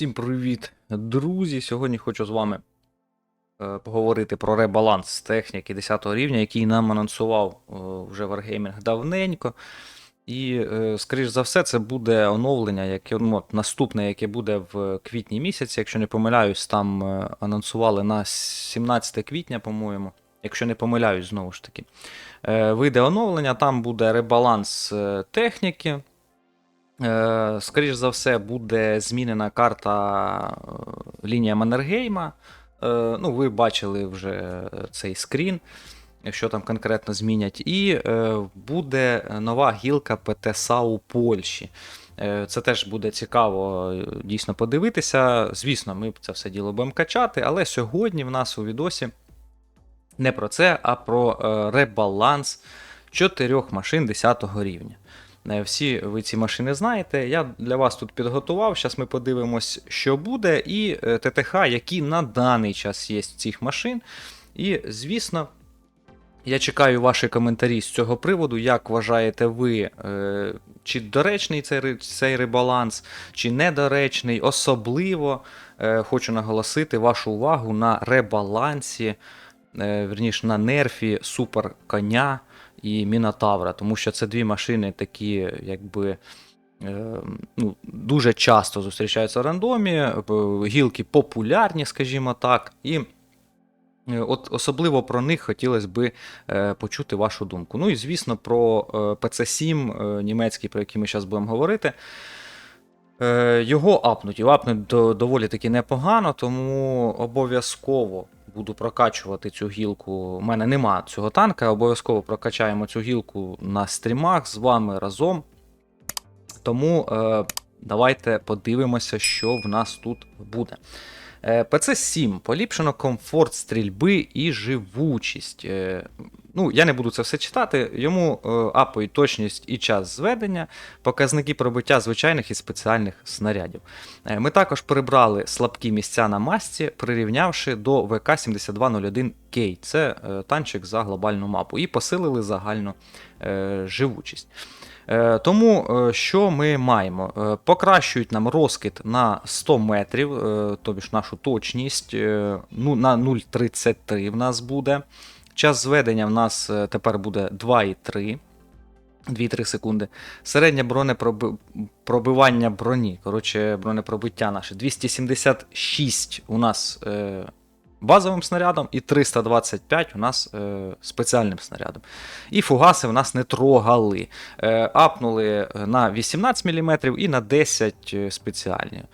Всім привіт, друзі! Сьогодні хочу з вами е, поговорити про ребаланс техніки 10 рівня, який нам анонсував е, вже Wargaming давненько. І, е, скоріш за все, це буде оновлення, яке ну, от, наступне, яке буде в квітні місяці. Якщо не помиляюсь, там анонсували на 17 квітня, по-моєму. Якщо не помиляюсь, знову ж таки. Вийде оновлення, там буде ребаланс техніки. Е, Скоріш за все, буде змінена карта е, лінія Маннергейма. Е, Ну, ви бачили вже цей скрін, що там конкретно змінять. І буде нова гілка ПТСА у Польщі. Це теж буде цікаво дійсно подивитися. Звісно, ми це все діло будемо качати, але сьогодні в нас у відосі не про це, а про ребаланс чотирьох машин 10 рівня. Е, Всі ви ці машини знаєте. Я для вас тут підготував. Зараз ми подивимось, що буде, і е, ТТХ, які на даний час є цих машин. І, звісно, я чекаю ваші коментарі з цього приводу. Як вважаєте ви, е, чи доречний цей, цей ребаланс, чи недоречний? Особливо хочу наголосити вашу увагу на ребалансі, верніше на нерфі супер коня і Мінотавра, тому що це дві машини такі, якби. е, Ну, дуже часто зустрічаються в рандомі, е, гілки популярні, скажімо так, і е, от особливо про них хотілося е, почути вашу думку. Ну і звісно, про е, PC7 е, німецький, про який ми зараз будемо говорити. Його апнуть, і апнуть доволі таки непогано, тому обов'язково буду прокачувати цю гілку. У мене нема цього танка, обов'язково прокачаємо цю гілку на стрімах з вами разом. Тому е, давайте подивимося, що в нас тут буде. Е, PC7 поліпшено комфорт стрільби і живучість. Е, Ну, я не буду це все читати. Йому е, апають точність і час зведення, показники пробиття звичайних і спеціальних снарядів. Ми також прибрали слабкі місця на масці, прирівнявши до ВК-7201К. Це танчик за глобальну мапу, і посилили загальну живучість. Е, Тому е, що ми маємо? Е, Покращують нам розкид на 100 метрів, тобі ж нашу точність. Ну, на 0,33 в нас буде. Час зведення в нас тепер буде 2,3. 2-3 секунди. Середнє бронепробивання броні. Коротше, бронепробиття наше 276 у нас базовим снарядом, і 325 у нас е, спеціальним снарядом. І фугаси в нас не трогали. Е, апнули на 18 мм і на 10 спеціальні.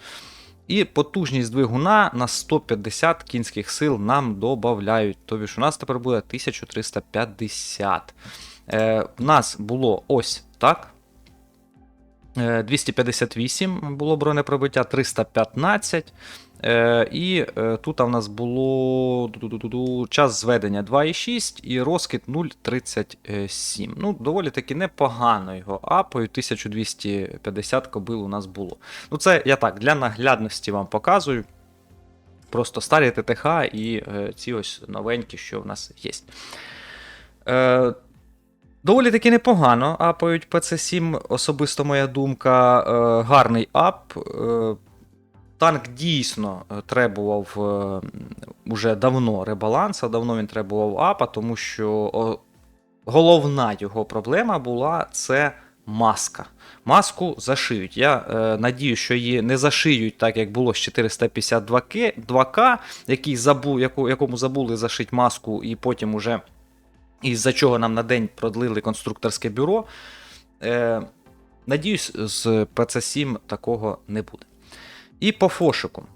І потужність двигуна на 150 кінських сил нам додають. Тобі ж у нас тепер буде 1350. Е, в нас було ось так. Е, 258 було бронепробиття, 315. Е, і е, тут в нас було ду-ду-ду-ду, час зведення 2,6 і розкид 0,37. Ну, доволі таки непогано його апою. 1250 кобил у нас було. Ну, це я так, для наглядності вам показую. Просто старі ТТХ і е, ці ось новенькі, що в нас є. Е, Доволі таки непогано апають PC7, особисто моя думка. Е, гарний ап. Е, танк дійсно е, требував е, уже давно ребаланса, давно він требував апа, тому що головна його проблема була це маска. Маску зашиють. Я е, надію, що її не зашиють так, як було з 452К, який забув, яку, якому забули зашити маску, і потім уже із-за чого нам на день продлили конструкторське бюро. Е, надіюсь, з PC7 такого не буде. І по фошику.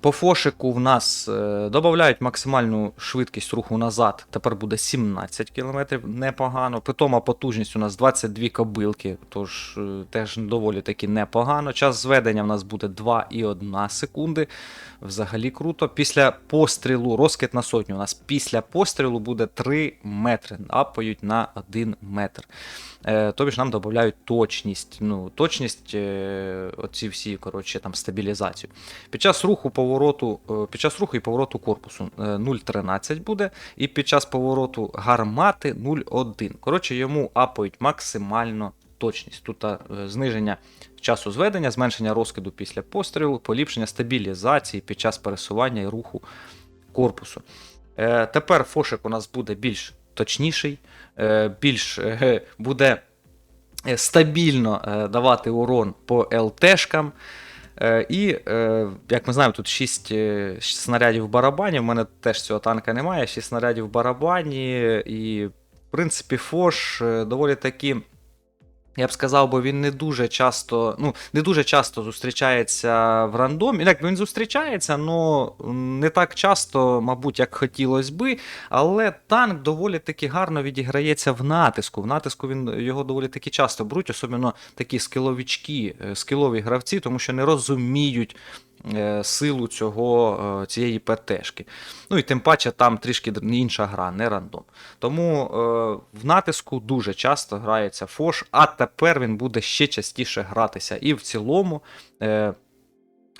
По фошику в нас е, додають максимальну швидкість руху назад. Тепер буде 17 км, непогано. Питома потужність у нас 22 кобилки, тож е, теж доволі таки непогано. Час зведення в нас буде 2,1 секунди. Взагалі круто. Після пострілу, розкид на сотню у нас після пострілу буде 3 метри. Апають на 1 метр. Е, тобі ж нам додають точність. Ну, точність, оці всі, коротше, там стабілізацію. Під час руху повороту, е, під час руху і повороту корпусу е, 0,13 буде, і під час повороту гармати 0,1. Коротше, йому апають максимально точність. Тут е, зниження часу зведення, зменшення розкиду після пострілу, поліпшення стабілізації під час пересування і руху корпусу. Е, тепер фошик у нас буде більш точніший, е, більш е, буде е, стабільно е, давати урон по ЛТшкам. Е, І, е, як ми знаємо, тут 6 снарядів в барабані. В мене теж цього танка немає. 6 снарядів в барабані. І, в принципі, Фош е, доволі таки. Я б сказав, бо він не дуже часто, ну, не дуже часто зустрічається в рандомі. Як він зустрічається, але не так часто, мабуть, як хотілося би. Але танк доволі таки гарно відіграється в натиску. В натиску він його доволі таки часто беруть, особливо такі скиловічки, скилові скілові гравці, тому що не розуміють е, силу цього, е, цієї ПТшки. Ну і тим паче там трішки інша гра, не рандом. Тому е, в натиску дуже часто грається Фош, а тепер він буде ще частіше гратися. І в цілому. Е,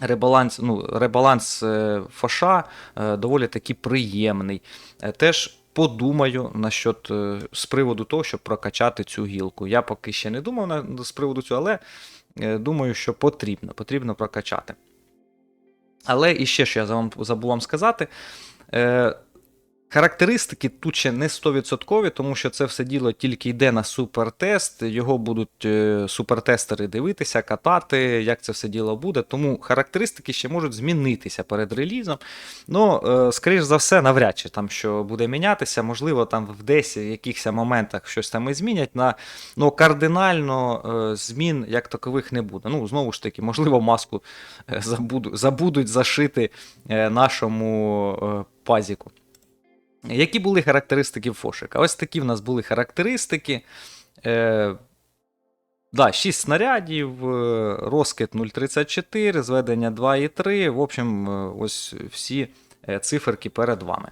Ребаланс, ну, ребаланс е, Фоша е, доволі таки приємний. Е, теж подумаю насчет, е, з приводу того, щоб прокачати цю гілку. Я поки ще не думав на, з приводу цього, але е, думаю, що потрібно, потрібно прокачати. Але і ще що я забув- забув вам сказати. Характеристики тут ще не 100%, тому що це все діло тільки йде на супертест. Його будуть е, супертестери дивитися, катати, як це все діло буде. Тому характеристики ще можуть змінитися перед релізом. Ну, е, скоріш за все, навряд чи там що буде мінятися. Можливо, там в десь в якихось моментах щось там і змінять. На, ну, кардинально е, змін як такових не буде. Ну, знову ж таки, можливо, маску забуду, забудуть зашити нашому пазіку. Які були характеристики Фошика? Ось такі в нас були характеристики. Е, да, 6 снарядів, е, розкид 0,34, зведення 2,3. В общем, е, ось всі е, циферки перед вами.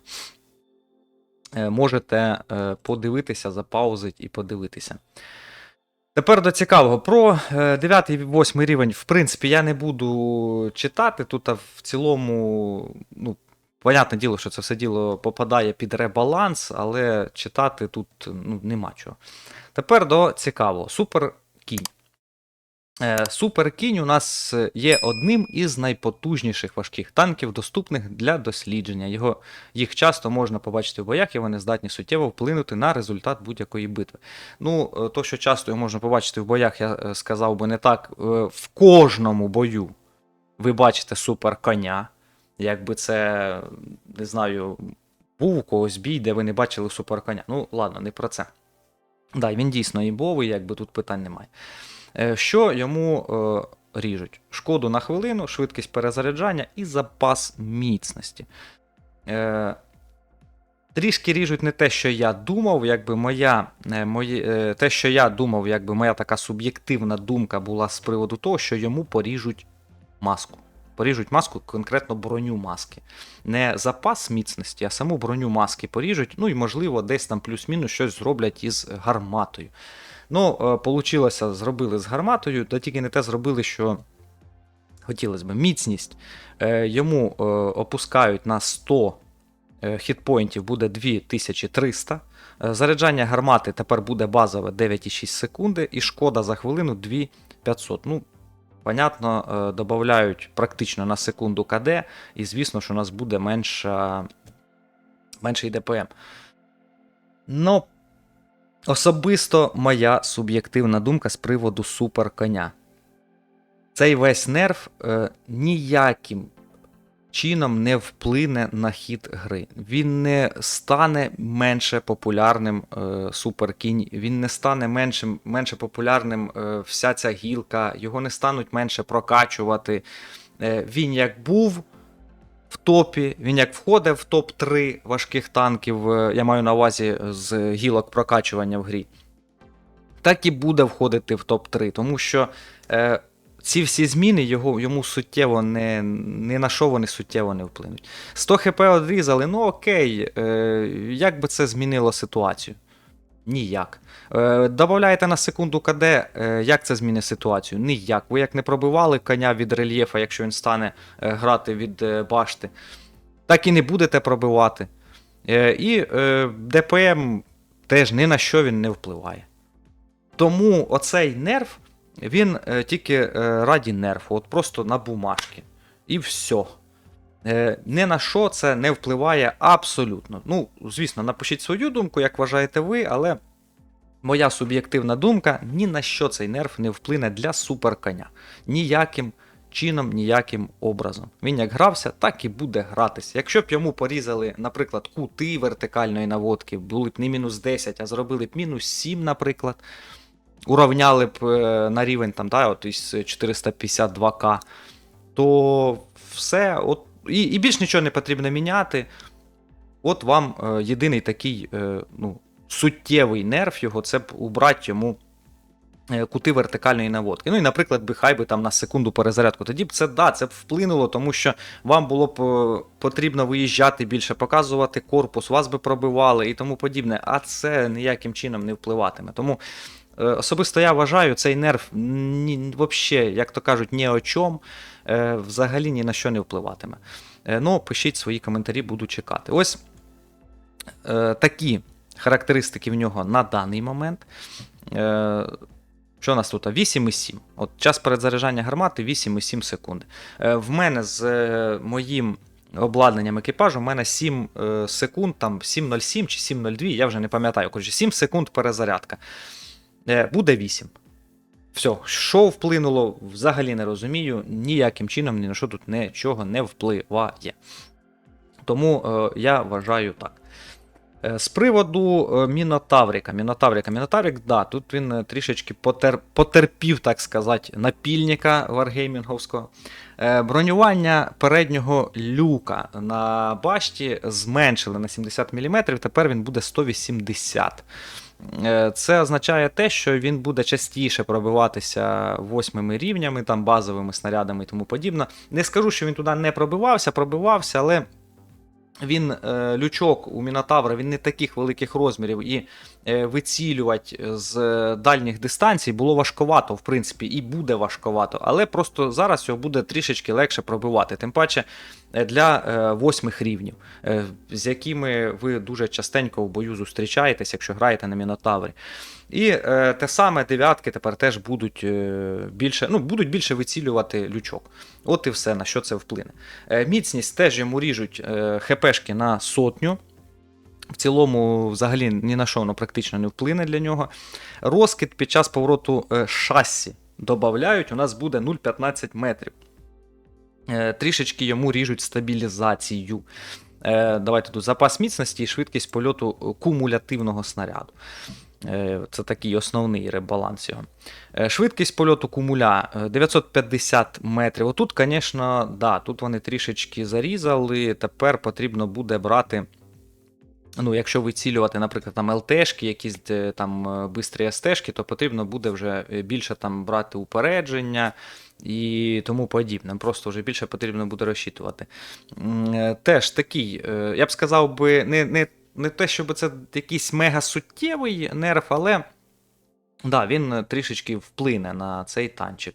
Е, можете подивитися, запаузити і подивитися. Тепер до цікавого. Про 9 і 8 рівень, в принципі, я не буду читати. Тут в цілому, ну, Понятне діло, що це все діло попадає під ребаланс, але читати тут ну, нема чого. Тепер до цікавого. Суперкінь. Е, Суперкінь у нас є одним із найпотужніших важких танків, доступних для дослідження. Його, їх часто можна побачити в боях, і вони здатні суттєво вплинути на результат будь-якої битви. Ну, е, то, що часто його можна побачити в боях, я е, сказав би не так. В кожному бою ви бачите суперконя. Якби це, не знаю, був у когось бій, де ви не бачили суперконя. Ну, ладно, не про це. Да, він дійсно імбовий, якби тут питань немає. Е, Що йому е, ріжуть? Шкоду на хвилину, швидкість перезаряджання і запас міцності. Е, Трішки ріжуть не те, що я думав, якби моя, е, мої, е, те, що я думав, якби моя така суб'єктивна думка була з приводу того, що йому поріжуть маску поріжуть маску, конкретно броню маски. Не запас міцності, а саму броню маски поріжуть. Ну і, можливо, десь там плюс-мінус щось зроблять із гарматою. Ну, получилося, зробили з гарматою, та тільки не те зробили, що хотілося б. Міцність е, йому е, опускають на 100 е, хітпоінтів, буде 2300. Е, Заряджання гармати тепер буде базове 9,6 секунди, і шкода за хвилину 2500. Ну, Понятно, е, додають практично на секунду КД, і звісно, що у нас буде менше, менший ДПМ. Ну, особисто моя суб'єктивна думка з приводу суперконя. Цей весь нерв е, ніяким чином не вплине на хід гри. Він не стане менше популярним е, суперкінь, він не стане меншим, менше популярним е, вся ця гілка, його не стануть менше прокачувати. Е, він як був в топі, він як входив в топ-3 важких танків, е, я маю на увазі з гілок прокачування в грі. Так і буде входити в топ-3, тому що е, ці всі зміни його, йому суттєво не, не на що вони суттєво не вплинуть. 100 хп одрізали, ну окей, е, як би це змінило ситуацію? Ніяк. Е, Добавляєте на секунду КД, е, як це змінить ситуацію? Ніяк. Ви як не пробивали коня від рельєфа, якщо він стане е, грати від е, башти, так і не будете пробивати. Е, і е, ДПМ теж ні на що він не впливає. Тому оцей нерв, він е, тільки е, раді нерфу, от просто на бумажки. І все. Е, Ні на що це не впливає абсолютно. Ну, звісно, напишіть свою думку, як вважаєте ви, але моя суб'єктивна думка: ні на що цей нерв не вплине для суперконя. Ніяким чином, ніяким образом. Він як грався, так і буде гратися. Якщо б йому порізали, наприклад, кути вертикальної наводки, були б не мінус 10, а зробили б мінус 7, наприклад. Уравняли б е, на рівень там, да, от із 452к, то все, от, і, і більш нічого не потрібно міняти. От вам е, єдиний такий е, ну, суттєвий нерв його, це б убрати йому кути вертикальної наводки. Ну і, наприклад, би хай би там на секунду перезарядку. Тоді б це да, це б вплинуло, тому що вам було б потрібно виїжджати більше, показувати корпус, вас би пробивали і тому подібне. А це ніяким чином не впливатиме. Тому особисто я вважаю, цей нерв ні, вообще, як то кажуть, ні о чому, е, взагалі ні на що не впливатиме. Е, ну, пишіть свої коментарі, буду чекати. Ось е, такі характеристики в нього на даний момент. Е, що у нас тут? 8,7. От час перезаряджання гармати 8,7 секунди. Е, в мене з е, моїм обладнанням екіпажу, в мене 7 е, секунд, там 7,07 чи 7,02, я вже не пам'ятаю. Коротше, 7 секунд перезарядка. Е, буде 8. Все, що вплинуло, взагалі не розумію. Ніяким чином ні на що тут нічого не впливає. Тому е, я вважаю так. Е, З приводу е, Мінотавріка. Мінотавріка. Мінотаврік, да, тут він е, трішечки потер, потерпів, так сказати, напільника варгеймінговського. Е, Бронювання переднього люка на башті зменшили на 70 мм, тепер він буде 180 Е, Це означає те, що він буде частіше пробиватися восьмими рівнями, там базовими снарядами і тому подібне. Не скажу, що він туди не пробивався, пробивався, але він е, лючок у Мінотавра він не таких великих розмірів, і е, вицілювати з дальніх дистанцій було важковато, в принципі, і буде важковато, але просто зараз його буде трішечки легше пробивати. Тим паче е, для е, восьмих рівнів, е, з якими ви дуже частенько в бою зустрічаєтесь, якщо граєте на Мінотаврі. І е, те саме дев'ятки тепер теж будуть е, більше ну, будуть більше вицілювати лючок. От і все, на що це вплине. Е, міцність теж йому ріжуть е, хпшки на сотню. В цілому, взагалі, ні на що воно практично не вплине для нього. Розкид під час повороту е, шасі додають, у нас буде 0,15 метрів. Е, трішечки йому ріжуть стабілізацію. Е, давайте тут запас міцності і швидкість польоту кумулятивного снаряду. Е, Це такий основний ребаланс його. Е, Швидкість польоту кумуля е, 950 метрів. Отут, звісно, да, тут вони трішечки зарізали. Тепер потрібно буде брати. Ну, якщо вицілювати, наприклад, там ЛТшки, якісь там е, бистрі СТшки, то потрібно буде вже е, більше там брати упередження і тому подібне. Просто вже більше потрібно буде розчитувати. Е, Теж такий, е, я б сказав би, не, не, не те, щоб це якийсь мега суттєвий нерв, але да, він трішечки вплине на цей танчик.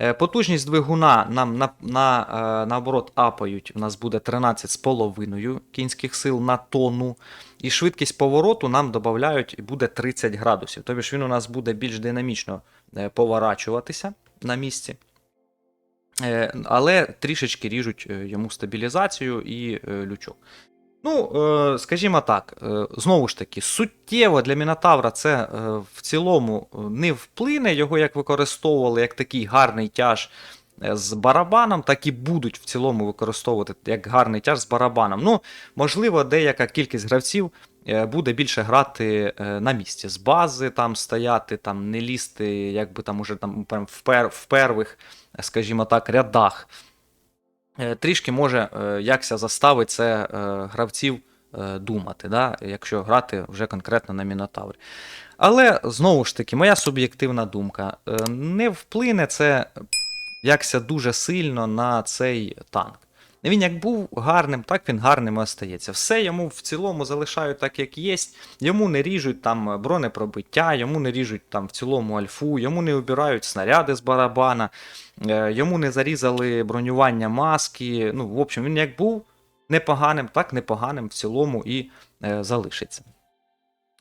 Е, Потужність двигуна нам на, на, е, наоборот апають. У нас буде 13,5 кінських сил на тонну. І швидкість повороту нам додають і буде 30 градусів. Тобто він у нас буде більш динамічно е, поворачуватися на місці. Але трішечки ріжуть йому стабілізацію і лючок. Ну, е, скажімо так, е, знову ж таки, суттєво для Мінотавра це е, в цілому не вплине. Його як використовували як такий гарний тяж з барабаном, так і будуть в цілому використовувати як гарний тяж з барабаном. Ну, можливо, деяка кількість гравців буде більше грати на місці, з бази там стояти, там не лізти, якби там уже там в, пер, в первих, скажімо так, рядах. Е, Трішки може е, якся заставить це е, гравців думати, да, якщо грати вже конкретно на Мінотаврі. Але знову ж таки, моя суб'єктивна думка, не вплине це якся дуже сильно на цей танк. Він як був гарним, так він гарним остається. Все йому в цілому залишають так, як є. Йому не ріжуть там бронепробиття, йому не ріжуть там в цілому альфу, йому не обирають снаряди з барабана, е, йому не зарізали бронювання маски. Ну, в общем, він як був непоганим, так непоганим в цілому і е, залишиться.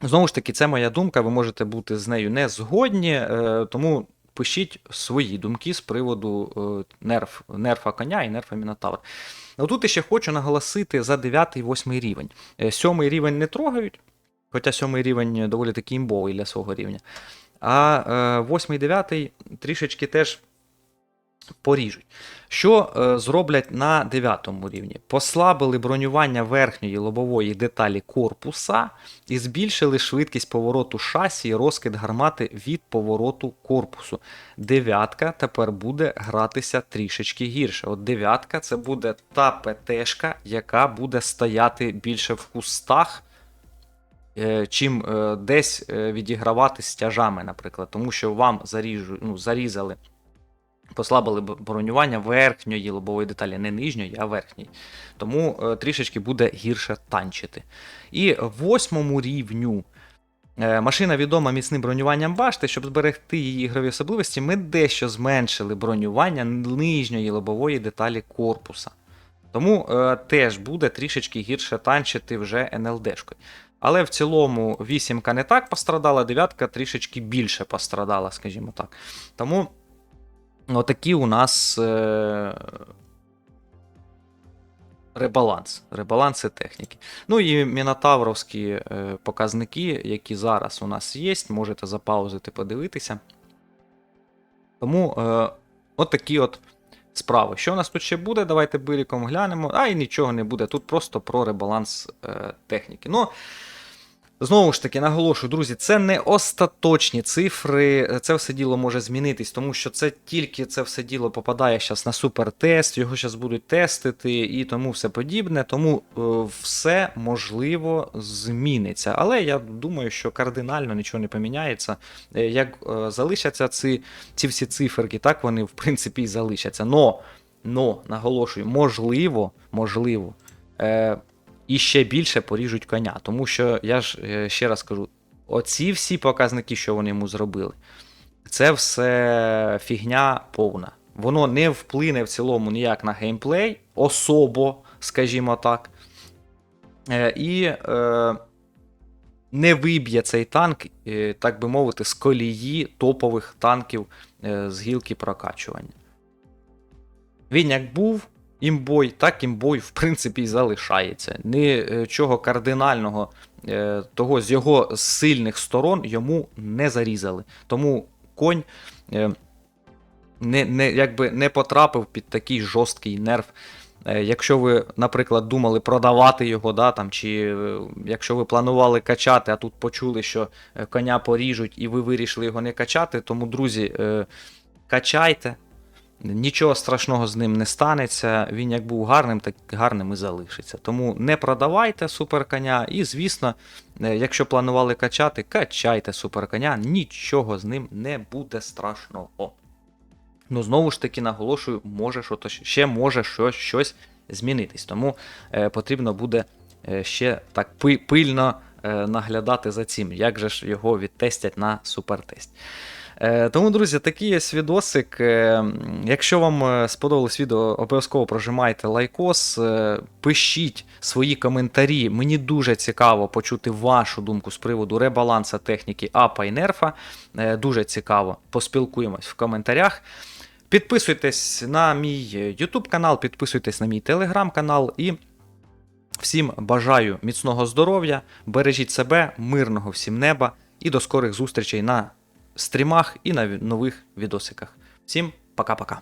Знову ж таки, це моя думка, ви можете бути з нею не згодні, е, тому пишіть свої думки з приводу е, нерв, нерфа коня і нерфа Мінотавр. Отут ще хочу наголосити за 9 і 8 рівень. Е, Сьомий рівень не трогають, хоча сьомий рівень доволі таки імбовий для свого рівня. А е, 8 і 9 трішечки теж поріжуть. Що е, зроблять на 9 рівні? Послабили бронювання верхньої лобової деталі корпуса і збільшили швидкість повороту шасі і розкид гармати від повороту корпусу. Дев'ятка тепер буде гратися трішечки гірше. От дев'ятка це буде та ПТшка, яка буде стояти більше в кустах. е, Чим е, десь е, відігравати стяжами, наприклад, тому що вам заріжу, ну, зарізали послабили бронювання верхньої лобової деталі, не нижньої, а верхньої. Тому е, трішечки буде гірше танчити. І восьмому рівню. е, Машина відома міцним бронюванням башти. Щоб зберегти її ігрові особливості, ми дещо зменшили бронювання нижньої лобової деталі корпуса. Тому е, теж буде трішечки гірше танчити вже НЛДшкою. Але в цілому вісімка не так пострадала, дев'ятка трішечки більше пострадала, скажімо так. Тому Отакі у нас е... ребаланс. Ребаланси техніки. Ну і мінотавровські е... показники, які зараз у нас є, можете запаузити, подивитися. Тому е... от такі от справи. Що у нас тут ще буде? Давайте биріком глянемо. А і нічого не буде. Тут просто про ребаланс е... техніки. Ну, Знову ж таки, наголошую, друзі, це не остаточні цифри, це все діло може змінитись, тому що це тільки це все діло попадає зараз на супертест, його зараз будуть тестити і тому все подібне. Тому е, все можливо зміниться. Але я думаю, що кардинально нічого не поміняється. Е, Як е, залишаться ці, ці всі циферки, так вони в принципі і залишаться. Но, но наголошую, можливо, можливо. Е, і ще більше поріжуть коня. Тому що я ж е, ще раз кажу: оці всі показники, що вони йому зробили, це все фігня повна. Воно не вплине в цілому ніяк на геймплей, особо, скажімо так. Е, І е, не виб'є цей танк, е, так би мовити, з колії топових танків з гілки прокачування. Він як був імбой, так імбой, в принципі, і залишається. Нічого кардинального е, того з його сильних сторон йому не зарізали. Тому конь е, не, не, якби не потрапив під такий жорсткий нерв. Е, Якщо ви, наприклад, думали продавати його, да, там, чи е, якщо ви планували качати, а тут почули, що е, коня поріжуть, і ви вирішили його не качати, тому, друзі, е, качайте. Нічого страшного з ним не станеться. Він як був гарним, так гарним і залишиться. Тому не продавайте суперконя. І, звісно, е, якщо планували качати, качайте суперконя, нічого з ним не буде страшного. Ну, знову ж таки, наголошую, може що ще може щось, щось змінитись. Тому е, потрібно буде е, ще так пи- пильно е, наглядати за цим, як же ж його відтестять на супертест. Е, Тому, друзі, такий ось відосик. Е, Якщо вам е, сподобалось відео, обов'язково прожимайте лайкос, пишіть свої коментарі. Мені дуже цікаво почути вашу думку з приводу ребаланса техніки АПА і нерфа. Дуже цікаво. Поспілкуємось в коментарях. Підписуйтесь на мій YouTube канал, підписуйтесь на мій телеграм канал і всім бажаю міцного здоров'я, бережіть себе, мирного всім неба і до скорих зустрічей на стрімах і на нових відосиках. Всім пока-пока.